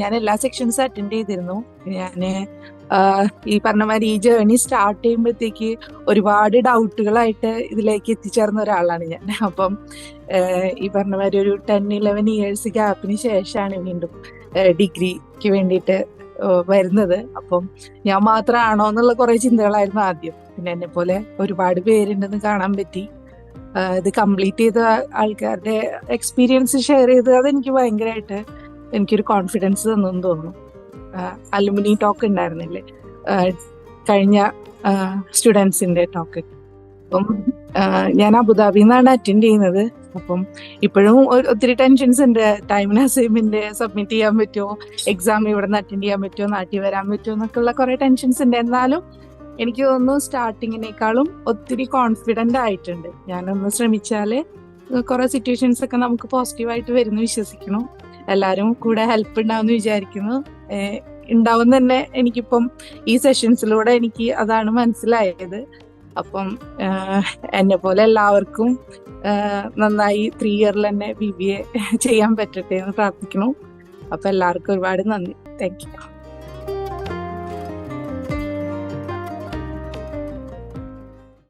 ഞാൻ എല്ലാ സെക്ഷൻസും അറ്റൻഡ് ചെയ്തിരുന്നു. ഞാൻ ഈ പറഞ്ഞ മാതിരി ഈ ജേർണി സ്റ്റാർട്ട് ചെയ്യുമ്പോഴത്തേക്ക് ഒരുപാട് ഡൗട്ടുകളായിട്ട് ഇതിലേക്ക് എത്തിച്ചേർന്ന ഒരാളാണ് ഞാൻ. അപ്പം ഈ പറഞ്ഞ മാതിരി ഒരു ടെൻ ഇലവൻ ഇയേഴ്സ് ഗ്യാപ്പിന് ശേഷമാണ് വീണ്ടും ഡിഗ്രിക്ക് വേണ്ടിയിട്ട് വരുന്നത്. അപ്പം ഞാൻ മാത്രമാണോ എന്നുള്ള കുറെ ചിന്തകളായിരുന്നു ആദ്യം. പിന്നെ എന്നെ പോലെ ഒരുപാട് പേരുണ്ടെന്ന് കാണാൻ പറ്റി. ഇത് കംപ്ലീറ്റ് ചെയ്ത ആൾക്കാരുടെ എക്സ്പീരിയൻസ് ഷെയർ ചെയ്തത് അതെനിക്ക് ഭയങ്കരമായിട്ട് എനിക്കൊരു കോൺഫിഡൻസ് തന്നെന്ന് തോന്നുന്നു. അലുമിനി ടോക്ക് ഉണ്ടായിരുന്നില്ലേ? കഴിഞ്ഞ സ്റ്റുഡൻസിന്റെ ടോക്ക് അപ്പം ഞാൻ അബുദാബിയിൽ നിന്നാണ് അറ്റൻഡ് ചെയ്യുന്നത്. അപ്പം ഇപ്പോഴും ഒത്തിരി ടെൻഷൻസ് ഉണ്ട്. ടൈമിന് അസൈൻമെന്റ് സബ്മിറ്റ് ചെയ്യാൻ പറ്റുമോ? എക്സാം ഇവിടെ നിന്ന് അറ്റൻഡ് ചെയ്യാൻ പറ്റുമോ? നാട്ടിൽ വരാൻ പറ്റുമോ? എന്നൊക്കെയുള്ള കുറെ ടെൻഷൻസ് ഉണ്ട്. എന്നാലും എനിക്ക് തോന്നുന്നു സ്റ്റാർട്ടിങ്ങിനേക്കാളും ഒത്തിരി കോൺഫിഡന്റ് ആയിട്ടുണ്ട്. ഞാനൊന്ന് ശ്രമിച്ചാൽ കുറെ സിറ്റുവേഷൻസ് ഒക്കെ നമുക്ക് പോസിറ്റീവായിട്ട് വരുന്നു വിശ്വസിക്കുന്നു. എല്ലാവരും കൂടെ ഹെൽപ്പ് ഉണ്ടാവുമെന്ന് വിചാരിക്കുന്നു. ഉണ്ടാവും തന്നെ എനിക്കിപ്പം ഈ സെഷൻസിലൂടെ എനിക്ക് അതാണ് മനസ്സിലായത്. അപ്പം എന്നെ പോലെ എല്ലാവർക്കും നന്നായി ത്രീ ഇയറിൽ തന്നെ ബി ബി എ ചെയ്യാൻ പറ്റട്ടെ എന്ന് പ്രാർത്ഥിക്കുന്നു. അപ്പൊ എല്ലാവർക്കും ഒരുപാട് നന്ദി. Thank you